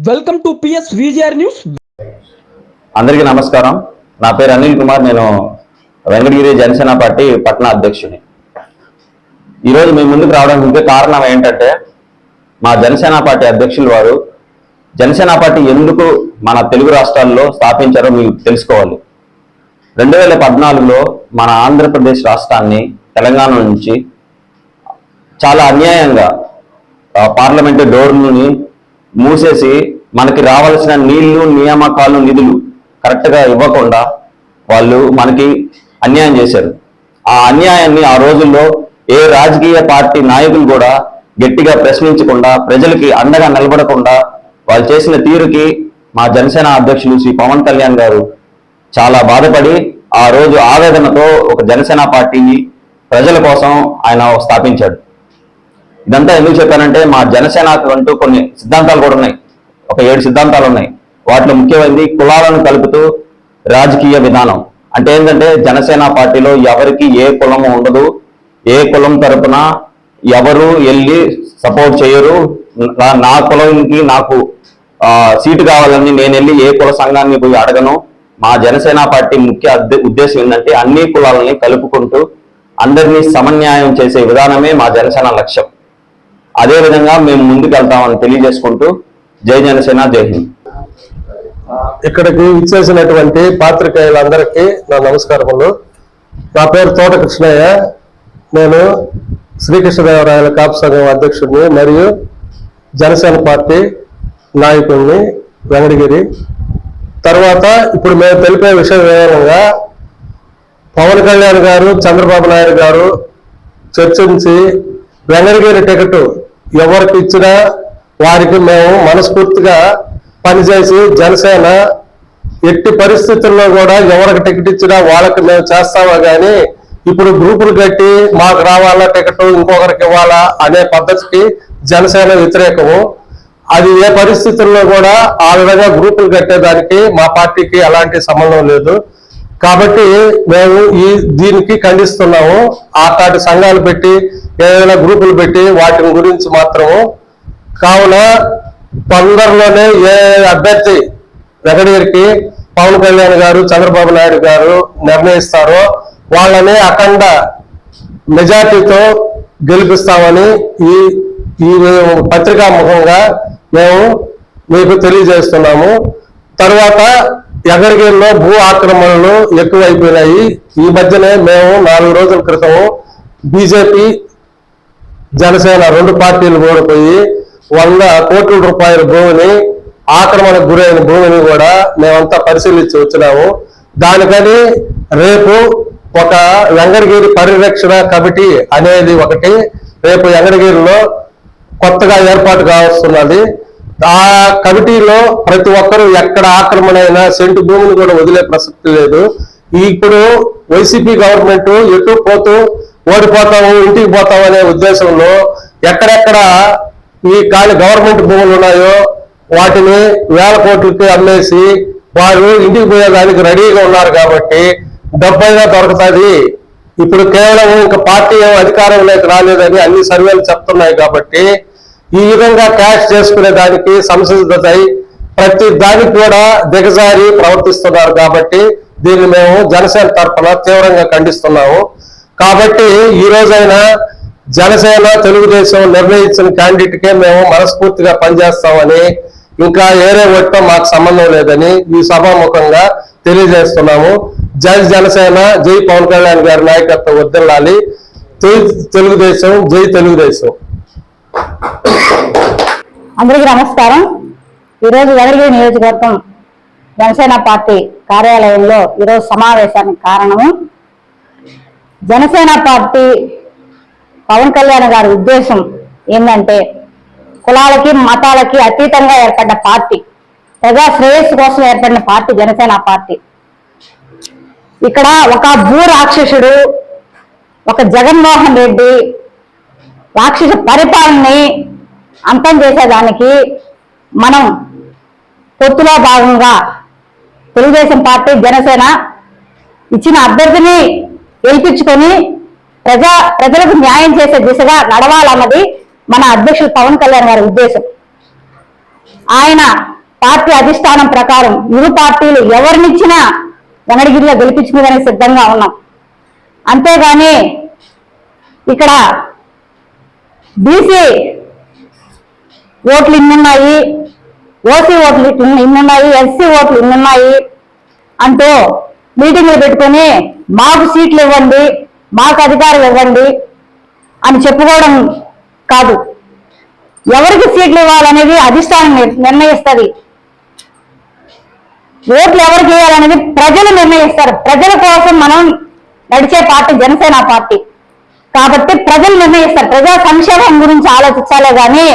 Welcome to PS VGR news. అందరికీ నమస్కారం. నా పేరు అనిల్ కుమార్. నేను వెంకటగిరి జనసేన పార్టీ పట్టణ అధ్యక్షుని. ఈరోజు మీ ముందుకు రావడానికి ముఖ్య కారణం ఏంటంటే మా జనసేన పార్టీ అధ్యక్షులు వారు జనసేన పార్టీ ఎందుకు మన తెలుగు రాష్ట్రాల్లో స్థాపించారో మీకు తెలుసుకోవాలి. రెండు వేల పద్నాలుగులో మన ఆంధ్రప్రదేశ్ రాష్ట్రాన్ని తెలంగాణ నుంచి చాలా అన్యాయంగా ఆ, పార్లమెంటు డోర్లని మూసేసి మనకి రావాల్సిన నీళ్ళు నియామకాలు నిధులు కరెక్ట్గా ఇవ్వకుండా వాళ్ళు మనకి అన్యాయం చేశారు. ఆ అన్యాయాన్ని ఆ రోజుల్లో ఏ రాజకీయ పార్టీ నాయకులు కూడా గట్టిగా ప్రశ్నించకుండా ప్రజలకి అండగా నిలబడకుండా వాళ్ళు చేసిన తీరుకి మా జనసేన అధ్యక్షులు శ్రీ పవన్ కళ్యాణ్ గారు చాలా బాధపడి ఆ రోజు ఆవేదనతో ఒక జనసేన పార్టీని ప్రజల కోసం ఆయన స్థాపించాడు. ఇదంతా ఎందుకు చెప్పానంటే మా జనసేనకు అంటూ కొన్ని సిద్ధాంతాలు కూడా ఉన్నాయి. ఒక ఏడు సిద్ధాంతాలు ఉన్నాయి. వాటిలో ముఖ్యమైనది కులాలను కలుపుతూ రాజకీయ విధానం. అంటే ఏంటంటే జనసేన పార్టీలో ఎవరికి ఏ కులము ఉండదు. ఏ కులం తరపున ఎవరు వెళ్ళి సపోర్ట్ చేయరు. నా- నా కులంకి నాకు సీటు కావాలని నేను వెళ్ళి ఏ కుల సంఘాన్ని పోయి అడగను. మా జనసేన పార్టీ ముఖ్య ఉద్దేశం ఏంటంటే అన్ని కులాలని కలుపుకుంటూ అందరినీ సమన్యాయం చేసే విధానమే మా జనసేన లక్ష్యం. అదే విధంగా మేము ముందుకు వెళ్తామని తెలియజేసుకుంటూ జై జనసేన జై హింద్. ఇక్కడికి ఇచ్చేసినటువంటి పాత్రికేయులందరికీ నా నమస్కారములు. నా పేరు తోట కృష్ణయ్య. నేను శ్రీకృష్ణదేవరాయల కాపు సంఘం అధ్యక్షుడిని మరియు జనసేన పార్టీ నాయకుడిని వెంకటగిరి. తర్వాత ఇప్పుడు మేము తెలిపే విషయం వివరంగా పవన్ కళ్యాణ్ గారు చంద్రబాబు నాయుడు గారు చర్చించి వెంకటగిరి టికెట్ ఎవరికి ఇచ్చినా వారికి మేము మనస్ఫూర్తిగా పనిచేసి జనసేన ఎట్టి పరిస్థితుల్లో కూడా ఎవరికి టికెట్ ఇచ్చినా వాళ్ళకి మేము చేస్తామా కానీ ఇప్పుడు గ్రూపులు కట్టి మాకు రావాలా టికెట్ ఇంకొకరికి ఇవ్వాలా అనే పద్ధతికి జనసేన వ్యతిరేకము. అది ఏ పరిస్థితుల్లో కూడా ఆ విధంగా గ్రూపులు కట్టేదానికి మా పార్టీకి ఎలాంటి సంబంధం లేదు. కాబట్టి మేము ఈ దీనికి ఖండిస్తున్నాము. ఆటాటి సంఘాలు పెట్టి ఏదైనా గ్రూపులు పెట్టి వాటి గురించి మాత్రము కావున తొందరలోనే ఏ అభ్యర్థి వెంకటగిరికి పవన్ కళ్యాణ్ గారు చంద్రబాబు నాయుడు గారు నిర్ణయిస్తారో వాళ్ళని అఖండ మెజార్టీతో గెలిపిస్తామని ఈ ఈ పత్రికా ముఖంగా మేము మీకు తెలియజేస్తున్నాము. తర్వాత ఎగరిగిరిలో భూ ఆక్రమణలు ఎక్కువైపోయినాయి. ఈ మధ్యనే మేము నాలుగు రోజుల క్రితం బీజేపీ జనసేన రెండు పార్టీలు కూడా పోయి వంద కోట్ల రూపాయల భూమిని ఆక్రమణకు గురైన భూమిని కూడా మేమంతా పరిశీలించి వచ్చినాము. దానికని రేపు ఒక వెంకటగిరి పరిరక్షణ కమిటీ అనేది ఒకటి రేపు వెంకటగిరిలో కొత్తగా ఏర్పాటు కావస్తున్నది. ఆ కమిటీలో ప్రతి ఒక్కరూ ఎక్కడ ఆక్రమణ అయినా సెంటు భూమిని కూడా వదిలే ప్రసక్తి లేదు. ఇప్పుడు వైసీపీ గవర్నమెంట్ ఎటు పోతూ ఓడిపోతాము ఇంటికి పోతాం అనే ఉద్దేశంలో ఎక్కడెక్కడ ఈ ఖాళీ గవర్నమెంట్ భూములు ఉన్నాయో వాటిని వేల కోట్లకి అమ్మేసి వారు ఇంటికి పోయేదానికి రెడీగా ఉన్నారు కాబట్టి డబ్బైనా దొరుకుతుంది. ఇప్పుడు కేవలం ఇంకా పార్టీ అధికారం అధికారంలోకి రాలేదని అన్ని సర్వేలు చెప్తున్నాయి కాబట్టి ఈ విధంగా క్యాష్ చేసుకునే దానికి సంసిద్ధతై ప్రతి దానికి కూడా దిగజారి ప్రవర్తిస్తున్నారు కాబట్టి దీన్ని మేము జనసేన తరఫున తీవ్రంగా ఖండిస్తున్నాము. కాబట్టి ఈ రోజైనా జనసేన తెలుగుదేశం నిర్ణయించిన క్యాండిడేట్కే మేము మనస్ఫూర్తిగా పనిచేస్తామని ఇంకా ఏరే ఓట్తో మాకు సంబంధం లేదని ఈ సభాముఖంగా తెలియజేస్తున్నాము. జై జనసేన జై పవన్ కళ్యాణ్ గారి నాయకత్వం వద్దలాలి తెలుగుదేశం జై తెలుగుదేశం. అందరికీ నమస్కారం. ఈరోజు వెదరగిరి నియోజకవర్గం జనసేన పార్టీ కార్యాలయంలో ఈరోజు సమావేశానికి కారణము జనసేన పార్టీ పవన్ కళ్యాణ్ గారి ఉద్దేశం ఏంటంటే కులాలకి మతాలకి అతీతంగా ఏర్పడ్డ పార్టీ ప్రజా శ్రేయస్సు కోసం ఏర్పడిన పార్టీ జనసేన పార్టీ. ఇక్కడ ఒక భూ రాక్షసుడు ఒక జగన్మోహన్ రెడ్డి రాక్షస పరిపాలనని అంతం చేసేదానికి మనం పొత్తులో భాగంగా తెలుగుదేశం పార్టీ జనసేన ఇచ్చిన అభ్యర్థిని గెలిపించుకొని ప్రజా ప్రజలకు న్యాయం చేసే దిశగా నడవాలన్నది మన అధ్యక్షుడు పవన్ కళ్యాణ్ గారి ఉద్దేశం. ఆయన పార్టీ అధిష్టానం ప్రకారం ఇరు పార్టీలు ఎవరినిచ్చినా వెంకటగిరిలో గెలిపించుకునేదానికి సిద్ధంగా ఉన్నాం. అంతేగాని ఇక్కడ బీసీ ఓట్లు ఇన్నున్నాయి ఓసీ ఓట్లు ఇన్ని- ఇన్నున్నాయి ఎస్సీ ఓట్లు ఇన్నున్నాయి అంటూ మీటింగ్లు పెట్టుకొని మాకు సీట్లు ఇవ్వండి మాకు అధికారం ఇవ్వండి అని చెప్పుకోవడం కాదు. ఎవరికి సీట్లు ఇవ్వాలనేది అధిష్టానం నిర్ణయిస్తుంది. ఓట్లు ఎవరికి వేయాలనేది ప్రజలు నిర్ణయిస్తారు. ప్రజల కోసం మనం నడిచే పార్టీ జనసేన పార్టీ. కాబట్టి ప్రజలు నిర్ణయిస్తారు. ప్రజా సంక్షేమం గురించి ఆలోచించాలే కానీ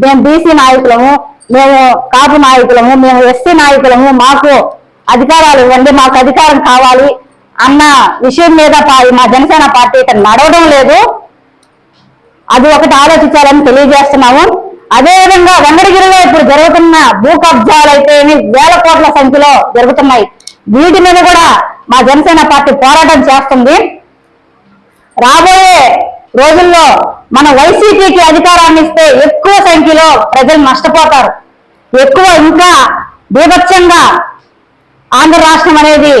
మేము బీసీ నాయకులము మేము కాపు నాయకులము మేము ఎస్సీ నాయకులము మాకు అధికారాలు ఇవ్వండి మాకు అధికారం కావాలి అన్న విషయం మీద మా జనసేన పార్టీ ఇక్కడ నడవడం లేదు. అది ఒకటి ఆలోచించాలని తెలియజేస్తున్నాము. అదేవిధంగా వెంకటగిరిలో ఇప్పుడు జరుగుతున్న భూ కబ్జాలు అయితే వేల కోట్ల సంఖ్యలో జరుగుతున్నాయి. వీటి మీద కూడా మా జనసేన పార్టీ పోరాటం చేస్తుంది. రాబోయే రోజుల్లో మన వైసీపీకి అధికారాన్ని ఇస్తే ఎక్కువ సంఖ్యలో ప్రజలు నష్టపోతారు. ఎక్కువ ఇంకా బీభత్సంగా ఆంధ్ర రాష్ట్రం అనేది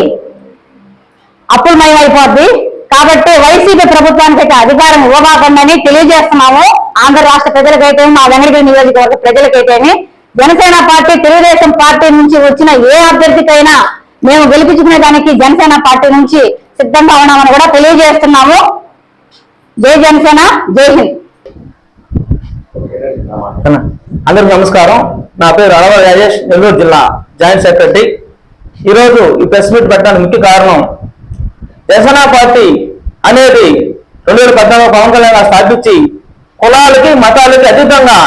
అప్పులమయమైపోద్ది. కాబట్టి వైసీపీ ప్రభుత్వానికి అయితే అధికారం ఇవ్వబాకండి తెలియజేస్తున్నాము. ఆంధ్ర రాష్ట్ర ప్రజలకైతే మా వెంకటగిరి నియోజకవర్గ ప్రజలకైతేనే. జనసేన పార్టీ తెలుగుదేశం పార్టీ నుంచి వచ్చిన ఏ అభ్యర్థికైనా మేము గెలిపించుకునే దానికి జనసేన పార్టీ నుంచి సిద్ధంగా ఉన్నామని కూడా తెలియజేస్తున్నాము. జై జనసేన జై హింద్. అందరికి నమస్కారం. నా పేరు అడవ రాజేష్ నెల్లూరు జిల్లా జాయింట్ సెక్రటరీ. ఈరోజు ఈ ప్రెస్ మీట్ పెట్టడానికి ముఖ్య కారణం జనసేన పార్టీ అనేది రెండు వేల పద్నాలుగు పవన్ కళ్యాణ్ స్థాపించి కులాలకి మతాలకి అతీతంగా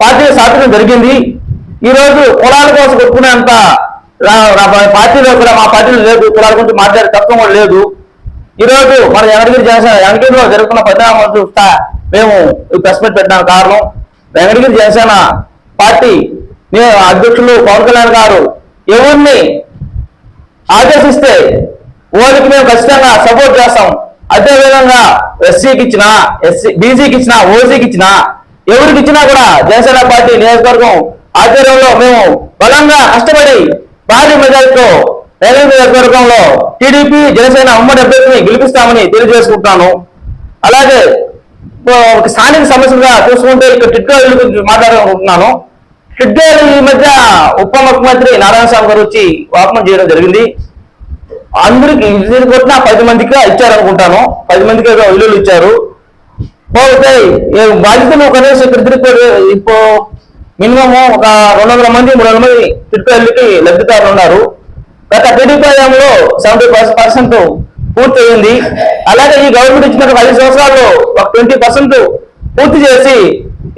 పార్టీ స్థాపించడం జరిగింది. ఈ రోజు కులాల కోసం కొట్టుకునేంత పార్టీలో కూడా మా పార్టీలో లేదు. కులాల గురించి మాట్లాడే తత్వం కూడా లేదు. ఈ రోజు మన వెంకటగిరి జనసేన వెంకటగిరిలో జరుగుతున్న పరిణామాలు చూస్తా మేము ఈ ప్రెస్ మీట్ పెట్టడానికి కారణం. వెంకటగిరి జనసేన పార్టీ అధ్యక్షులు పవన్ కళ్యాణ్ గారు ఎవరిని ఆదేశిస్తే వాళ్ళకి మేము ఖచ్చితంగా సపోర్ట్ చేస్తాం. అదేవిధంగా ఎస్సీకి ఇచ్చిన ఎస్సీ బీసీకి ఇచ్చిన ఓసీకి ఇచ్చిన ఎవరికి ఇచ్చినా కూడా జనసేన పార్టీ నియోజకవర్గం ఆధ్వర్యంలో మేము బలంగా కష్టపడి భారీ మెజార్టీతో రైల్వే నియోజకవర్గంలో టీడీపీ జనసేన ఉమ్మడి అభ్యర్థిని గెలిపిస్తామని తెలియజేసుకుంటాను. అలాగే ఒక స్థానిక సమస్యలుగా చూసుకుంటే ఇక్కడ టిట్కో ఇల్లు గురించి మాట్లాడాలనుకుంటున్నాను. టిట్కో ఈ మధ్య ఉప ముఖ్యమంత్రి నారాయణ స్వామి గారు వచ్చి వాపనం చేయడం జరిగింది. అందరికి ఇది కొట్టిన పది మందికి ఇచ్చారనుకుంటాను. పది మందికి ఏదో ఇల్లులు ఇచ్చారు. పోతే బాధితులు కనీసం ఇక్కడ తిరుపతి ఇప్పుడు మినిమం ఒక రెండు వందల మంది మూడు వందల మంది తిరుపతికి లబ్ధిదారులు ఉన్నారు గత టీడీపీలో సెవెంటీ పర్సెంట్ పూర్తి అయింది అలాగే ఈ గవర్నమెంట్ ఇచ్చిన ఐదు సంవత్సరాల్లో ఒక ట్వంటీ పర్సెంట్ పూర్తి చేసి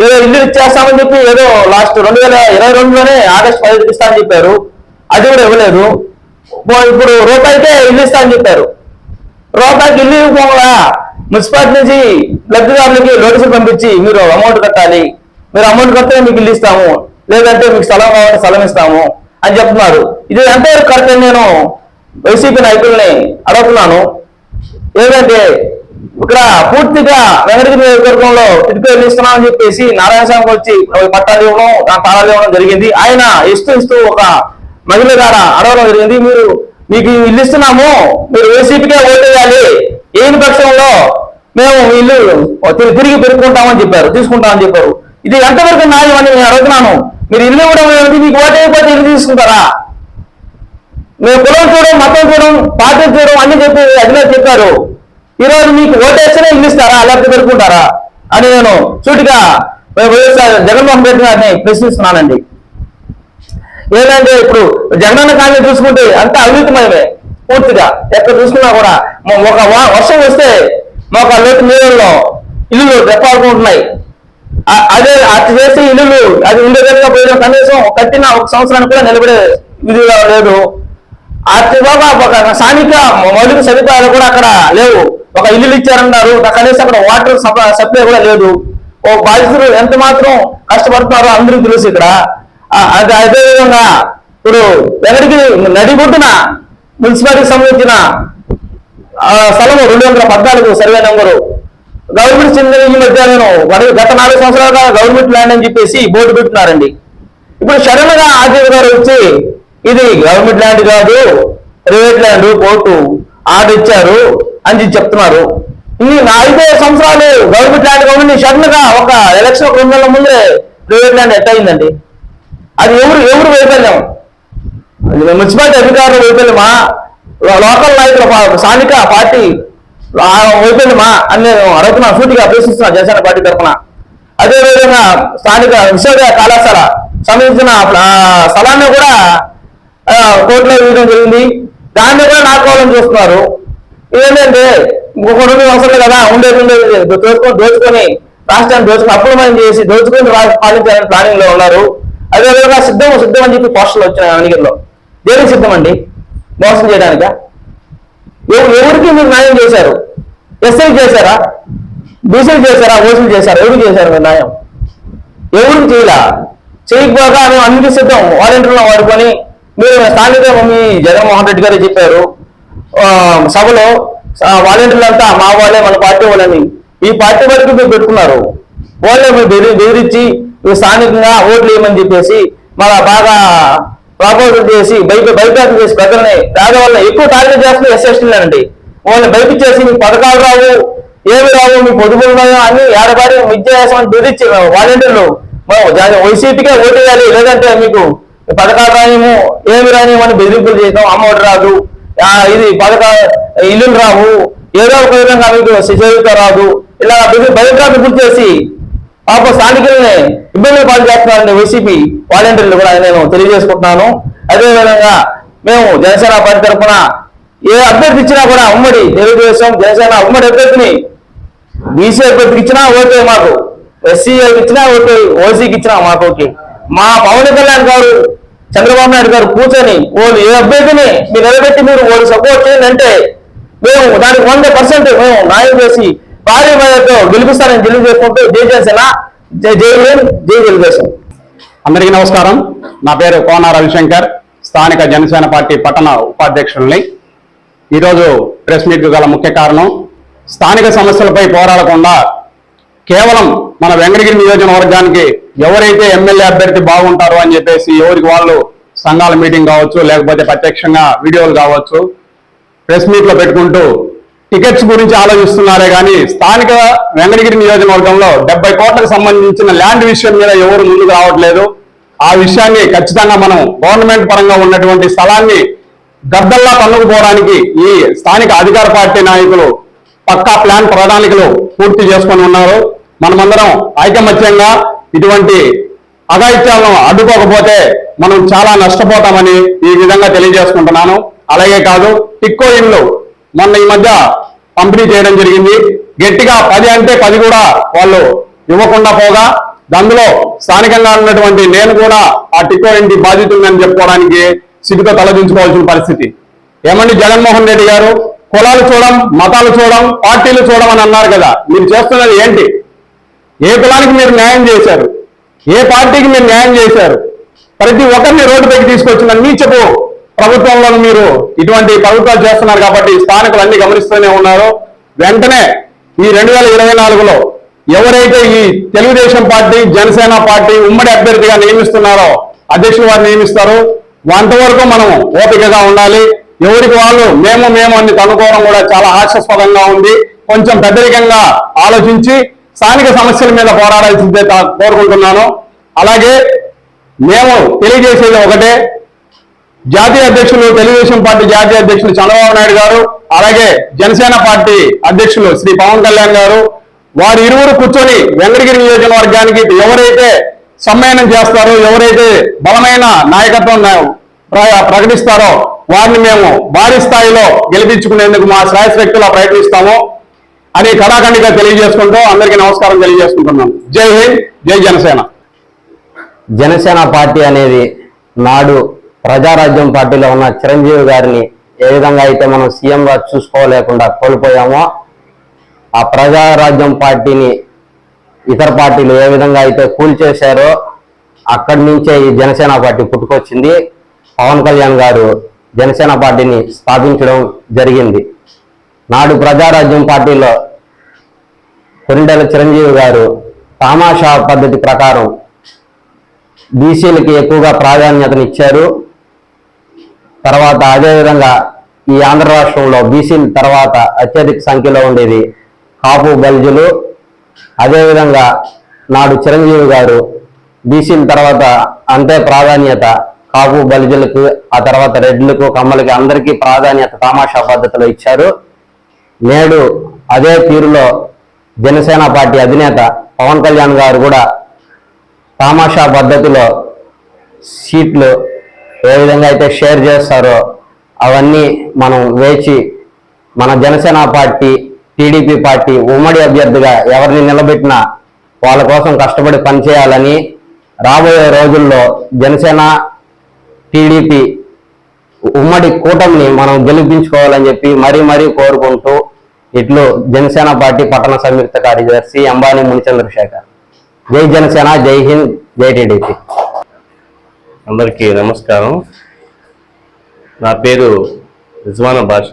ఏదో ఇల్లు ఇచ్చేస్తామని చెప్పి ఏదో లాస్ట్ రెండు వేల ఇరవై రెండులోనే ఆగస్ట్ పదిహేను ఇస్తామని చెప్పారు. అది కూడా ఇవ్వలేదు. ఇప్పుడు రూపాయికే ఇల్లు ఇస్తామని చెప్పారు. రూపాయికి ఇల్లు ఇవ్వకుండా మున్సిపాలిటీ నుంచి లబ్ధిదారులకి నోటీసులు పంపించి మీరు అమౌంట్ కట్టాలి. మీరు అమౌంట్ కడితే మీకు ఇల్లు ఇస్తాము. లేదంటే మీకు స్థలం కావాలంటే స్థలం ఇస్తాము అని చెప్తున్నారు. ఇది ఎంతవరకు కరెక్ట్ నేను వైసీపీ నాయకుల్ని అడుగుతున్నాను. ఏంటంటే ఇక్కడ పూర్తిగా వెంకటగిరి నియోజకవర్గంలో తిరిగి ఇస్తున్నామని చెప్పేసి నారాయణ స్వామికి వచ్చి పట్టాలు ఇవ్వడం దాని తాళాలు ఇవ్వడం జరిగింది. ఆయన ఇస్తూ ఇస్తూ ఒక మహిళ ద్వారా అడగడం జరిగింది మీరు? మీకు ఇల్లు ఇస్తున్నాము మీరు వైసీపీకే ఓటేయాలి ఏని పక్షంలో మేము ఇల్లు తిరిగి- తిరిగి పెరుక్కుంటామని చెప్పారు తీసుకుంటామని చెప్పారు. ఇది ఎంతవరకు న్యాయం అని నేను అడుగుతున్నాను. మీరు ఇల్లు ఇవ్వడం ఏమిటి? మీకు ఓటైపోతే ఇల్లు తీసుకుంటారా? మేము కులం చూడడం మతం చూడడం పార్టీ చూడడం అన్ని చెప్పి అధినేత చెప్పారు. ఈ రోజు మీకు ఓటేస్తేనే ఇల్లు ఇస్తారా? లేకపోతే పెట్టుకుంటారా? అని నేను సూటిగా వైఎస్ఆర్ జగన్మోహన్ రెడ్డి గారిని ప్రశ్నిస్తున్నానండి. ఏంటంటే ఇప్పుడు జగనన్న కాలనీ చూసుకుంటే అంత అవినీతిమయమే పూర్తిగా. ఎక్కడ చూసుకున్నా కూడా ఒక వర్షం వస్తే మాకు ఆ నీళ్ళలో ఇల్లు ఇల్లులు రెప్పాడుకుంటున్నాయి అదే అటు చేసే ఇల్లులు అది ఉండే పోయిన కనీసం కట్టిన ఒక సంవత్సరానికి కూడా నిలబడే విధిగా లేదు. అతిగా ఒక స్థానిక మౌలిక సదుపాయాలు కూడా అక్కడ లేవు. ఒక ఇల్లు ఇచ్చారన్నారు కనీసం అక్కడ వాటర్ సప్లై కూడా లేదు. ఓ బాధితులు ఎంత మాత్రం కష్టపడుతున్నారో అందరికీ తెలుసు ఇక్కడ. అది అదే ఇప్పుడు వెనడికి నడిగుడ్డున మున్సిపాలిటీకి సంబంధించిన ఆ, స్థలము రెండు వందల పద్నాలుగు సర్వే నెంబరు. గవర్నమెంట్ చెందిన ఈ మధ్య నేను గత నాలుగు సంవత్సరాలుగా గవర్నమెంట్ ల్యాండ్ అని చెప్పేసి బోర్డు పెట్టినారండి ఇప్పుడు సడన్గా ఆర్టీఓ గారు వచ్చి ఇది గవర్నమెంట్ ల్యాండ్ కాదు ప్రైవేట్ ల్యాండ్ కోర్టు ఆర్డర్ ఇచ్చారు అని చెప్తున్నారు. ఈ నా ఐదు సంవత్సరాలు గవర్నమెంట్ ల్యాండ్ కాబట్టి సడన్గా ఒక ఎలక్షన్ రెండు నెలల ముందే ప్రైవేట్ ల్యాండ్ ఎట్ అయిందండి అది ఎవరు ఎవరు వైఫల్యం? అది మున్సిపాలిటీ అధికారుల వైఫల్యమా? లోకల్ నాయకుల స్థానిక పార్టీ వైఫల్యమా అని నేను అడుగుతున్నా సూటిగా ప్రశ్నిస్తున్నా జనసేన పార్టీ తరఫున. అదేవిధంగా స్థానిక విశ్వవిద్యాలయ కళాశాల సంబంధించిన స్థలాన్ని కూడా కోర్టులో వేయడం జరిగింది. దాన్ని కూడా నాకోవాలని చూస్తున్నారు. ఏంటంటే ఇంకొక రెండు అవసరం కదా ఉండేది ఉండేది దోచుకొని దోచుకొని రాష్ట్రాన్ని దోచుకొని మనం చేసి దోచుకొని పాలించాలని ప్లానింగ్లో ఉన్నారు. అదేవిధంగా సిద్ధం సిద్ధం అని చెప్పి పోస్టర్లు వచ్చిన అనిగిరిలో. దేనికి సిద్ధం అండి మోసం చేయడానిక? ఎవరికి మీరు న్యాయం చేశారు? ఎస్ఐ చేశారా? బీసీ చేశారా? ఓసీలు చేశారా? ఎవరికి చేశారు మీరు న్యాయం? ఎవరికి చేయలా? చేయకపోగా మేము అన్నిటి సిద్ధం. వాలంటీర్లను వాడుకొని మీరు స్థానిక మీ జగన్మోహన్ రెడ్డి గారు చెప్పారు. సభలో వాలంటీర్లంతా అంతా మా వాళ్ళే మన పార్టీ వాళ్ళని. ఈ పార్టీ వరకు మీరు పెట్టుకున్నారు. వాళ్ళే మీరు బెదిరించి మీరు స్థానికంగా ఓట్లు వేయమని చెప్పేసి మన బాగా ప్రాపోజల్ చేసి బయట బయట చేసి ప్రజల్ని పేదవాళ్ళని ఎక్కువ టార్గెట్ చేస్తున్న ఎస్ఎస్టీలండి వాళ్ళని బయట చేసి మీకు పథకాలు రావు ఏమి రావు మీ పొదుపులు ఉన్నాయో అని ఏడబారి విద్య చేసామని బెదిరించి వాలంటీర్లు. వైసీపీకే ఓటు వేయాలి లేదంటే మీకు పథకాలు రానిము ఏమి రానిము అని బెదిరింపులు చేయడం అమౌంట్ రాదు. ఇది పథక ఇల్లులు రావు ఏదో ఒక విధంగా మీకు చేయుత రాదు. ఇలా బయట భయంకరంగా గుర్తు చేసి పాప స్థానికుల్ని ఇబ్బందులు పాలు చేస్తున్నారని వైసీపీ వాలంటీర్లు కూడా నేను తెలియజేసుకుంటున్నాను. అదేవిధంగా మేము జనసేన పార్టీ తరఫున ఏ అభ్యర్థి ఇచ్చినా కూడా ఉమ్మడి తెలుగుదేశం జనసేన ఉమ్మడి అభ్యర్థిని బీసీ అభ్యర్థికి ఇచ్చినా ఓకే మాకు ఎస్సీ ఇచ్చినా ఓకే ఓసీకి ఇచ్చినా మాకు ఓకే. మా పవన్ కళ్యాణ్ గారు చంద్రబాబు నాయుడు గారు కూర్చొని వాళ్ళు ఏ అభ్యర్థిని మీరు నిలబెట్టి మీరు వాళ్ళు సపోర్ట్ చేయండి అంటే మేము దానికి వంద పర్సెంట్ మేము న్యాయం చేసి భారీ మద్దతు గెలిపిస్తారని తెలియజేసుకుంటూ జై జనసేన జై జై జై తెలుగుదేశం. అందరికీ నమస్కారం. నా పేరు కోన రవిశంకర్ స్థానిక జనసేన పార్టీ పట్టణ ఉపాధ్యక్షుల్ని. ఈరోజు ప్రెస్ మీట్కు గల ముఖ్య కారణం స్థానిక సమస్యలపై పోరాడకుండా కేవలం మన వెంకటగిరి నియోజకవర్గానికి ఎవరైతే ఎమ్మెల్యే అభ్యర్థి బాగుంటారో అని చెప్పేసి ఎవరికి వాళ్ళు సంఘాల మీటింగ్ కావచ్చు లేకపోతే ప్రత్యక్షంగా వీడియోలు కావచ్చు ప్రెస్ మీట్లో పెట్టుకుంటూ టికెట్స్ గురించి ఆలోచిస్తున్నారే కానీ స్థానిక వెంకటగిరి నియోజకవర్గంలో డెబ్బై కోట్లకు సంబంధించిన ల్యాండ్ విషయం మీద ఎవరు ముందుకు రావట్లేదు. ఆ విషయాన్ని ఖచ్చితంగా మనం గవర్నమెంట్ పరంగా ఉన్నటువంటి స్థలాన్ని గద్దల్లా తన్నుకుపోవడానికి ఈ స్థానిక అధికార పార్టీ నాయకులు పక్కా ప్లాన్ ప్రణాళికలు పూర్తి చేసుకొని ఉన్నారు. మనమందరం ఐకమత్యంగా ఇటువంటి అఘాయిత్యాలను అడ్డుకోకపోతే మనం చాలా నష్టపోతామని ఈ విధంగా తెలియజేసుకుంటున్నాను. అలాగే కాదు టిక్కో ఇండ్లు మొన్న ఈ మధ్య పంపిణీ చేయడం జరిగింది. గట్టిగా పది అంటే పది కూడా వాళ్ళు ఇవ్వకుండా పోగా అందులో స్థానికంగా ఉన్నటువంటి నేను కూడా ఆ టికో ఇంటి బాధితుడిని చెప్పుకోవడానికి సిగ్గుతో తలదించుకోవాల్సిన పరిస్థితి. ఏమండి జగన్మోహన్ రెడ్డి గారు? కులాలు చూడం మతాలు చూడం పార్టీలు చూడం అని అన్నారు కదా. మీరు చేస్తున్నది ఏంటి? ఏ కులానికి మీరు న్యాయం చేశారు? ఏ పార్టీకి మీరు న్యాయం చేశారు? ప్రతి ఒక్కరిని రోడ్డు పైకి తీసుకొచ్చిన చెప్పు ప్రభుత్వంలో మీరు ఇటువంటి ప్రభుత్వాలు చేస్తున్నారు కాబట్టి స్థానికులు అన్ని గమనిస్తూనే ఉన్నారు. వెంటనే ఈ రెండు వేల ఇరవై నాలుగులో ఎవరైతే ఈ తెలుగుదేశం పార్టీ జనసేన పార్టీ ఉమ్మడి అభ్యర్థిగా నియమిస్తున్నారో అధ్యక్షులు వారు నియమిస్తారు. అంతవరకు మనం ఓపికగా ఉండాలి. ఎవరికి వాళ్ళు మేము మేము అని కనుకోవడం కూడా చాలా హాస్యాస్పదంగా ఉంది. కొంచెం పెద్దరికంగా ఆలోచించి స్థానిక సమస్యల మీద పోరాడాల్సిందే కోరుకుంటున్నాను. అలాగే మేము తెలియజేసేది ఒకటే జాతీయ అధ్యక్షులు తెలుగుదేశం పార్టీ జాతీయ అధ్యక్షులు చంద్రబాబు నాయుడు గారు అలాగే జనసేన పార్టీ అధ్యక్షులు శ్రీ పవన్ కళ్యాణ్ గారు వారి ఇరువురు కూర్చొని వెంకటగిరి నియోజకవర్గానికి ఎవరైతే సమ్మేళనం చేస్తారో ఎవరైతే బలమైన నాయకత్వం ప్ర- ప్రకటిస్తారో వారిని మేము భారీ స్థాయిలో గెలిపించుకునేందుకు మా శ్రాయశక్తిలో ప్రయత్నిస్తాము అని కళాఖండిగా తెలియజేసుకుంటూ అందరికీ నమస్కారం తెలియజేసుకుంటున్నాను జై హింద్ జై జనసేన. జనసేన పార్టీ అనేది నాడు ప్రజారాజ్యం పార్టీలో ఉన్న చిరంజీవి గారిని ఏ విధంగా అయితే మనం సీఎంగా చూసుకోలేకుండా కోల్పోయామో ఆ ప్రజారాజ్యం పార్టీని ఇతర పార్టీలు ఏ విధంగా అయితే కూల్చేశారో అక్కడి నుంచే ఈ జనసేన పార్టీ పుట్టుకొచ్చింది. పవన్ కళ్యాణ్ గారు జనసేన పార్టీని స్థాపించడం జరిగింది. నాడు ప్రజారాజ్యం పార్టీలో కొరిండెల చిరంజీవి గారు తామాషా పద్ధతి ప్రకారం బీసీలకి ఎక్కువగా ప్రాధాన్యతనిచ్చారు. తర్వాత అదేవిధంగా ఈ ఆంధ్ర రాష్ట్రంలో బీసీల తర్వాత అత్యధిక సంఖ్యలో ఉండేది కాపు బల్జులు అదేవిధంగా నాడు చిరంజీవి గారు బీసీల తర్వాత అంతే ప్రాధాన్యత కాపు బలిజలకు ఆ తర్వాత రెడ్లకు కమ్మలకి అందరికీ ప్రాధాన్యత తమాషా పద్ధతిలో ఇచ్చారు. నేడు అదే తీరులో జనసేన పార్టీ అధినేత పవన్ కళ్యాణ్ గారు కూడా తామాషా పద్ధతిలో సీట్లు ఏ విధంగా అయితే షేర్ చేస్తారో అవన్నీ మనం వేచి మన జనసేన పార్టీ టీడీపీ పార్టీ ఉమ్మడి అభ్యర్థిగా ఎవరిని నిలబెట్టినా వాళ్ళ కోసం కష్టపడి పనిచేయాలని రాబోయే రోజుల్లో జనసేన టీడీపీ ఉమ్మడి కూటమిని మనం గెలిపించుకోవాలని చెప్పి మరీ మరీ కోరుకుంటూ ఇట్లు జనసేన పార్టీ పట్టణ సంయుక్త కార్యదర్శి అంబానీ మునిచంద్రశేఖర్. జై జనసేన జై హింద్ జై టీడీపీ. అందరికీ నమస్కారం. నా పేరు రిజ్వాన భాష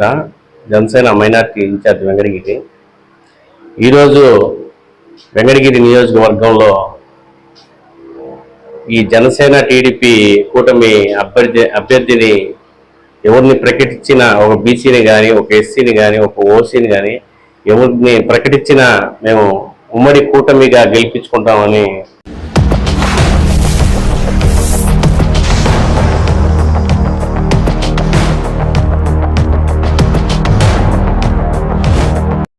జనసేన మైనార్టీ ఇన్ఛార్జ్ వెంకటగిరి. ఈరోజు వెంకటగిరి నియోజకవర్గంలో ఈ జనసేన టీడీపీ కూటమి అభ్యర్థి అభ్యర్థిని ఎవరిని ప్రకటించినా ఒక బీసీని కానీ ఒక ఎస్సీని కానీ ఒక ఓసీని కానీ ఎవరిని ప్రకటించినా మేము ఉమ్మడి కూటమిగా గెలిపించుకుంటామని